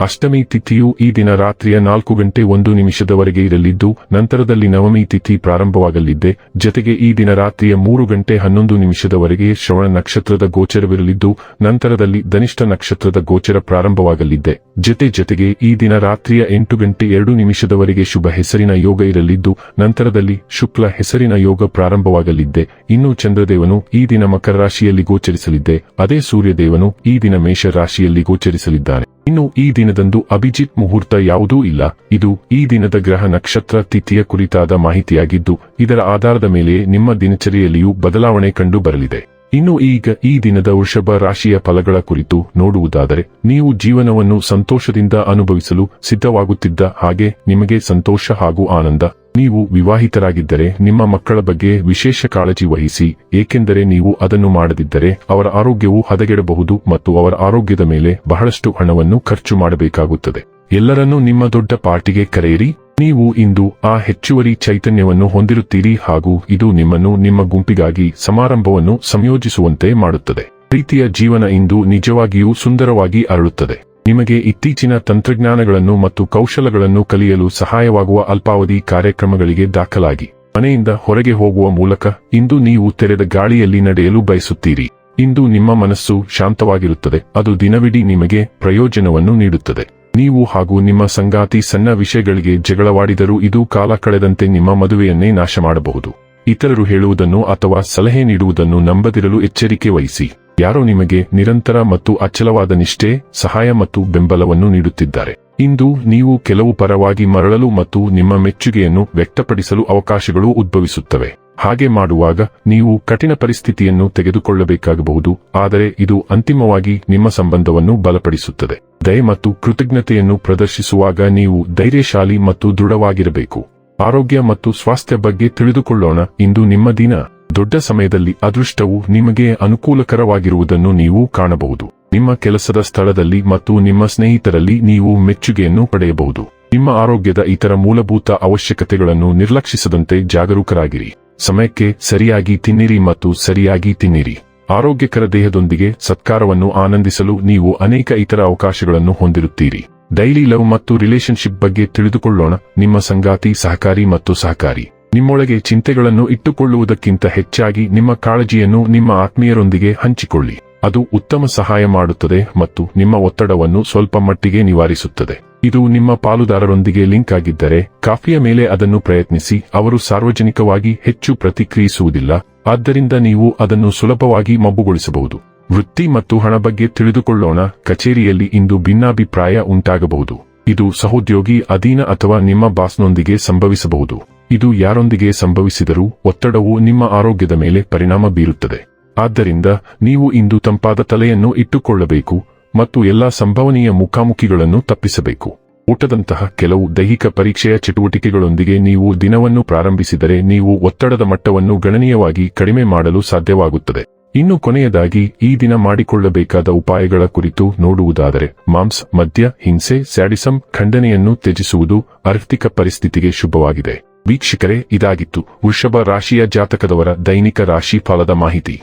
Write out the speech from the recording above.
ಅಷ್ಟಮಿ ತಿಥಿಯು ಈ ದಿನ ರಾತ್ರಿಯ ನಾಲ್ಕು ಗಂಟೆ ಒಂದು ನಿಮಿಷದವರೆಗೆ ಇರಲಿದ್ದು, ನಂತರದಲ್ಲಿ ನವಮಿ ತಿಥಿ ಪ್ರಾರಂಭವಾಗಲಿದ್ದೆ. ಜತೆಗೆ ಈ ದಿನ ರಾತ್ರಿಯ ಮೂರು ಗಂಟೆ ಹನ್ನೊಂದು ನಿಮಿಷದವರೆಗೆ ಶ್ರವಣ ನಕ್ಷತ್ರದ ಗೋಚರವಿರಲಿದ್ದು, ನಂತರದಲ್ಲಿ ಧನಿಷ್ಠ ನಕ್ಷತ್ರದ ಗೋಚರ ಪ್ರಾರಂಭವಾಗಲಿದ್ದೆ. ಜತೆ ಜತೆಗೆ ಈ ದಿನ ರಾತ್ರಿಯ ಎಂಟು ಗಂಟೆ ಎರಡು ನಿಮಿಷದವರೆಗೆ ಶುಭ ಹೆಸರಿನ ಯೋಗ ಇರಲಿದ್ದು, ನಂತರದಲ್ಲಿ ಶುಕ್ಲ ಹೆಸರಿನ ಯೋಗ ಪ್ರಾರಂಭವಾಗಲಿದ್ದೆ. ಇನ್ನು ಚಂದ್ರದೇವನು ಈ ದಿನ ಮಕರ ರಾಶಿಯಲ್ಲಿ ಗೋಚರಿಸಲಿದ್ದೆ. ಅದೇ ಸೂರ್ಯದೇವನು ಈ ದಿನ ಮೇಷ ರಾಶಿಯಲ್ಲಿ ಗೋಚರಿಸಲಿದ್ದಾನೆ. ಇನ್ನು ಈ ದಿನದಂದು ಅಭಿಜಿತ್ ಮುಹೂರ್ತ ಯಾವುದೂ ಇಲ್ಲ. ಇದು ಈ ದಿನದ ಗ್ರಹ ನಕ್ಷತ್ರ ತಿಥಿಯ ಕುರಿತಾದ ಮಾಹಿತಿಯಾಗಿದ್ದು, ಇದರ ಆಧಾರದ ಮೇಲೆ ನಿಮ್ಮ ದಿನಚರಿಯಲ್ಲಿಯೂ ಬದಲಾವಣೆ ಕಂಡು ಬರಲಿದೆ. ಇನ್ನು ಈಗ ಈ ದಿನದ ವೃಷಭ ರಾಶಿಯ ಫಲಗಳ ಕುರಿತು ನೋಡುವುದಾದರೆ, ನೀವು ಜೀವನವನ್ನು ಸಂತೋಷದಿಂದ ಅನುಭವಿಸಲು ಸಿದ್ಧವಾಗುತ್ತಿದ್ದ ಹಾಗೆ ನಿಮಗೆ ಸಂತೋಷ ಹಾಗೂ ಆನಂದ. ನೀವು ವಿವಾಹಿತರಾಗಿದ್ದರೆ ನಿಮ್ಮ ಮಕ್ಕಳ ಬಗ್ಗೆ ವಿಶೇಷ ಕಾಳಜಿ ವಹಿಸಿ, ಏಕೆಂದರೆ ನೀವು ಅದನ್ನು ಮಾಡದಿದ್ದರೆ ಅವರ ಆರೋಗ್ಯವು ಹದಗೆಡಬಹುದು ಮತ್ತು ಅವರ ಆರೋಗ್ಯದ ಮೇಲೆ ಬಹಳಷ್ಟು ಹಣವನ್ನು ಖರ್ಚು ಮಾಡಬೇಕಾಗುತ್ತದೆ. ಎಲ್ಲರನ್ನೂ ನಿಮ್ಮ ದೊಡ್ಡ ಪಾರ್ಟಿಗೆ ಕರೆಯಿರಿ. ನೀವು ಇಂದು ಆ ಹೆಚ್ಚುವರಿ ಚೈತನ್ಯವನ್ನು ಹೊಂದಿರುತ್ತೀರಿ ಹಾಗೂ ಇದು ನಿಮ್ಮನ್ನು ನಿಮ್ಮ ಗುಂಪಿಗಾಗಿ ಸಮಾರಂಭವನ್ನು ಸಂಯೋಜಿಸುವಂತೆ ಮಾಡುತ್ತದೆ. ಪ್ರೀತಿಯ ಜೀವನ ಇಂದು ನಿಜವಾಗಿಯೂ ಸುಂದರವಾಗಿ ಅರಳುತ್ತದೆ. ನಿಮಗೆ ಇತ್ತೀಚಿನ ತಂತ್ರಜ್ಞಾನಗಳನ್ನು ಮತ್ತು ಕೌಶಲಗಳನ್ನು ಕಲಿಯಲು ಸಹಾಯವಾಗುವ ಅಲ್ಪಾವಧಿ ಕಾರ್ಯಕ್ರಮಗಳಿಗೆ ದಾಖಲಾಗಿ. ಮನೆಯಿಂದ ಹೊರಗೆ ಹೋಗುವ ಮೂಲಕ ಇಂದು ನೀವು ತೆರೆದ ಗಾಳಿಯಲ್ಲಿ ನಡೆಯಲು ಬಯಸುತ್ತೀರಿ. ಇಂದು ನಿಮ್ಮ ಮನಸ್ಸು ಶಾಂತವಾಗಿರುತ್ತದೆ. ಅದು ದಿನವಿಡೀ ನಿಮಗೆ ಪ್ರಯೋಜನವನ್ನು ನೀಡುತ್ತದೆ. ನೀವು ಹಾಗೂ ನಿಮ್ಮ ಸಂಗಾತಿ ಸಣ್ಣ ವಿಷಯಗಳಿಗೆ ಜಗಳವಾಡಿದರೂ ಇದು ಕಾಲ ಕಳೆದಂತೆ ನಿಮ್ಮ ಮದುವೆಯನ್ನೇ ನಾಶ ಮಾಡಬಹುದು ಇತರರು ಹೇಳುವುದನ್ನು ಅಥವಾ ಸಲಹೆ ನೀಡುವುದನ್ನು ನಂಬದಿರಲು ಎಚ್ಚರಿಕೆ ವಹಿಸಿ. ಯಾರೋ ನಿಮಗೆ ನಿರಂತರ ಮತ್ತು ಅಚಲವಾದ ನಿಷ್ಠೆ, ಸಹಾಯ ಮತ್ತು ಬೆಂಬಲವನ್ನು ನೀಡುತ್ತಿದ್ದಾರೆ. ಇಂದು ನೀವು ಕೆಲವು ಪರವಾಗಿ ಮರಳಲು ಮತ್ತು ನಿಮ್ಮ ಮೆಚ್ಚುಗೆಯನ್ನು ವ್ಯಕ್ತಪಡಿಸಲು ಅವಕಾಶಗಳು ಉದ್ಭವಿಸುತ್ತವೆ. ಹಾಗೆ ಮಾಡುವಾಗ ನೀವು ಕಠಿಣ ಪರಿಸ್ಥಿತಿಯನ್ನು ತೆಗೆದುಕೊಳ್ಳಬೇಕಾಗಬಹುದು, ಆದರೆ ಇದು ಅಂತಿಮವಾಗಿ ನಿಮ್ಮ ಸಂಬಂಧವನ್ನು ಬಲಪಡಿಸುತ್ತದೆ. ದಯೆ ಮತ್ತು ಕೃತಜ್ಞತೆಯನ್ನು ಪ್ರದರ್ಶಿಸುವಾಗ ನೀವು ಧೈರ್ಯಶಾಲಿ ಮತ್ತು ದೃಢವಾಗಿರಬೇಕು. ಆರೋಗ್ಯ ಮತ್ತು ಸ್ವಾಸ್ಥ್ಯ ಬಗ್ಗೆ ತಿಳಿದುಕೊಳ್ಳೋಣ. ಇಂದು ನಿಮ್ಮ ದಿನ. ದೊಡ್ಡ ಸಮಯದಲ್ಲಿ ಅದೃಷ್ಟವು ನಿಮಗೆ ಅನುಕೂಲಕರವಾಗಿರುವುದನ್ನು ನೀವು ಕಾಣಬಹುದು. ನಿಮ್ಮ ಕೆಲಸದ ಸ್ಥಳದಲ್ಲಿ ಮತ್ತು ನಿಮ್ಮ ಸ್ನೇಹಿತರಲ್ಲಿ ನೀವು ಮೆಚ್ಚುಗೆಯನ್ನು ಪಡೆಯಬಹುದು. ನಿಮ್ಮ ಆರೋಗ್ಯದ ಇತರ ಮೂಲಭೂತ ಅವಶ್ಯಕತೆಗಳನ್ನು ನಿರ್ಲಕ್ಷಿಸದಂತೆ ಜಾಗರೂಕರಾಗಿರಿ. ಸಮಯಕ್ಕೆ ಸರಿಯಾಗಿ ತಿನ್ನಿರಿ ಮತ್ತು ಸರಿಯಾಗಿ ತಿನ್ನಿರಿ. ಆರೋಗ್ಯಕರ ದೇಹದೊಂದಿಗೆ ಸತ್ಕಾರವನ್ನು ಆನಂದಿಸಲು ನೀವು ಅನೇಕ ಇತರ ಅವಕಾಶಗಳನ್ನು ಹೊಂದಿರುತ್ತೀರಿ. ಡೈಲಿ ಲವ್ ಮತ್ತು ರಿಲೇಶನ್ಶಿಪ್ ಬಗ್ಗೆ ತಿಳಿದುಕೊಳ್ಳೋಣ. ನಿಮ್ಮ ಸಂಗಾತಿ ಸಹಕಾರಿ ಮತ್ತು ಸಹಕಾರಿ. ನಿಮ್ಮೊಳಗೆ ಚಿಂತೆಗಳನ್ನು ಇಟ್ಟುಕೊಳ್ಳುವುದಕ್ಕಿಂತ ಹೆಚ್ಚಾಗಿ ನಿಮ್ಮ ಕಾಳಜಿಯನ್ನು ನಿಮ್ಮ ಆತ್ಮೀಯರೊಂದಿಗೆ ಹಂಚಿಕೊಳ್ಳಿ. ಅದು ಉತ್ತಮ ಸಹಾಯ ಮಾಡುತ್ತದೆ ಮತ್ತು ನಿಮ್ಮ ಒತ್ತಡವನ್ನು ಸ್ವಲ್ಪ ಮಟ್ಟಿಗೆ ನಿವಾರಿಸುತ್ತದೆ. ಇದು ನಿಮ್ಮ ಪಾಲುದಾರರೊಂದಿಗೆ ಲಿಂಕ್ ಆಗಿದ್ದರೆ, ಕಾಫಿಯ ಮೇಲೆ ಅದನ್ನು ಪ್ರಯತ್ನಿಸಿ, ಅವರು ಸಾರ್ವಜನಿಕವಾಗಿ ಹೆಚ್ಚು ಪ್ರತಿಕ್ರಿಯಿಸುವುದಿಲ್ಲ, ಆದ್ದರಿಂದ ನೀವು ಅದನ್ನು ಸುಲಭವಾಗಿ ಮಬ್ಬುಗೊಳಿಸಬಹುದು. ವೃತ್ತಿ ಮತ್ತು ಹಣ ಬಗ್ಗೆ ತಿಳಿದುಕೊಳ್ಳೋಣ, ಕಚೇರಿಯಲ್ಲಿ ಇಂದು ಭಿನ್ನಾಭಿಪ್ರಾಯ ಉಂಟಾಗಬಹುದು. ಇದು ಸಹೋದ್ಯೋಗಿ, ಅಧೀನ ಅಥವಾ ನಿಮ್ಮ ಬಾಸ್ನೊಂದಿಗೆ ಸಂಭವಿಸಬಹುದು. ಇದು ಯಾರೊಂದಿಗೆ ಸಂಭವಿಸಿದರೂ ಒತ್ತಡವು ನಿಮ್ಮ ಆರೋಗ್ಯದ ಮೇಲೆ ಪರಿಣಾಮ ಬೀರುತ್ತದೆ. ಆದ್ದರಿಂದ ನೀವು ಇಂದು ತಂಪಾದ ತಲೆಯನ್ನು ಇಟ್ಟುಕೊಳ್ಳಬೇಕು ಮತ್ತು ಎಲ್ಲಾ ಸಂಭವನೀಯ ಮುಖಾಮುಖಿಗಳನ್ನು ತಪ್ಪಿಸಬೇಕು. ಊಟದಂತಹ ಕೆಲವು ದೈಹಿಕ ಪರೀಕ್ಷೆಯ ಚಟುವಟಿಕೆಗಳೊಂದಿಗೆ ನೀವು ದಿನವನ್ನು ಪ್ರಾರಂಭಿಸಿದರೆ ನೀವು ಒತ್ತಡದ ಮಟ್ಟವನ್ನು ಗಣನೀಯವಾಗಿ ಕಡಿಮೆ ಮಾಡಲು ಸಾಧ್ಯವಾಗುತ್ತದೆ. ಇನ್ನು ಕೊನೆಯದಾಗಿ, ಈ ದಿನ ಮಾಡಿಕೊಳ್ಳಬೇಕಾದ ಉಪಾಯಗಳ ಕುರಿತು ನೋಡುವುದಾದರೆ, ಮಾಂಸ, ಮದ್ಯ, ಹಿಂಸೆ, ಸ್ಯಾಡಿಸಂ, ಖಂಡನೆಯನ್ನು ತ್ಯಜಿಸುವುದು ಆರ್ಥಿಕ ಪರಿಸ್ಥಿತಿಗೆ ಶುಭವಾಗಿದೆ. ವೀಕ್ಷಕರೇ, ಇದಾಗಿತ್ತು ವೃಷಭ ರಾಶಿಯ ಜಾತಕದವರ ದೈನಿಕ ರಾಶಿ ಫಲದ ಮಾಹಿತಿ.